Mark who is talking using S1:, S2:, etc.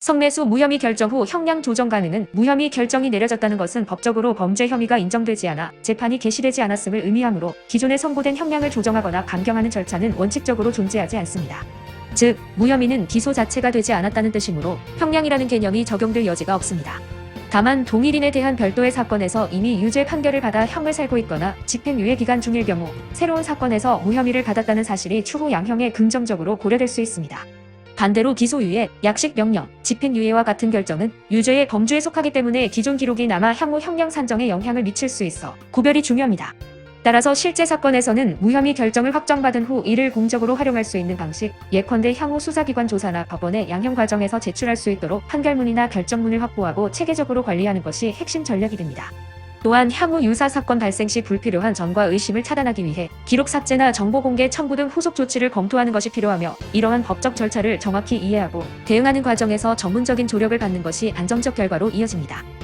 S1: 성매수 무혐의 결정 후 형량 조정 가능은 무혐의 결정이 내려졌다는 것은 법적으로 범죄 혐의가 인정되지 않아 재판이 개시되지 않았음을 의미하므로 기존에 선고된 형량을 조정하거나 감경하는 절차는 원칙적으로 존재하지 않습니다. 즉, 무혐의는 기소 자체가 되지 않았다는 뜻이므로 형량이라는 개념이 적용될 여지가 없습니다. 다만 동일인에 대한 별도의 사건에서 이미 유죄 판결을 받아 형을 살고 있거나 집행유예 기간 중일 경우 새로운 사건에서 무혐의를 받았다는 사실이 추후 양형에 긍정적으로 고려될 수 있습니다. 반대로 기소유예, 약식 명령, 집행유예와 같은 결정은 유죄의 범주에 속하기 때문에 기존 기록이 남아 향후 형량 산정에 영향을 미칠 수 있어 구별이 중요합니다. 따라서 실제 사건에서는 무혐의 결정을 확정받은 후 이를 공적으로 활용할 수 있는 방식, 예컨대 향후 수사기관 조사나 법원의 양형 과정에서 제출할 수 있도록 판결문이나 결정문을 확보하고 체계적으로 관리하는 것이 핵심 전략이 됩니다. 또한 향후 유사 사건 발생 시 불필요한 전과 의심을 차단하기 위해 기록 삭제나 정보 공개 첨부 등 후속 조치를 검토하는 것이 필요하며 이러한 법적 절차를 정확히 이해하고 대응하는 과정에서 전문적인 조력을 받는 것이 안정적 결과로 이어집니다.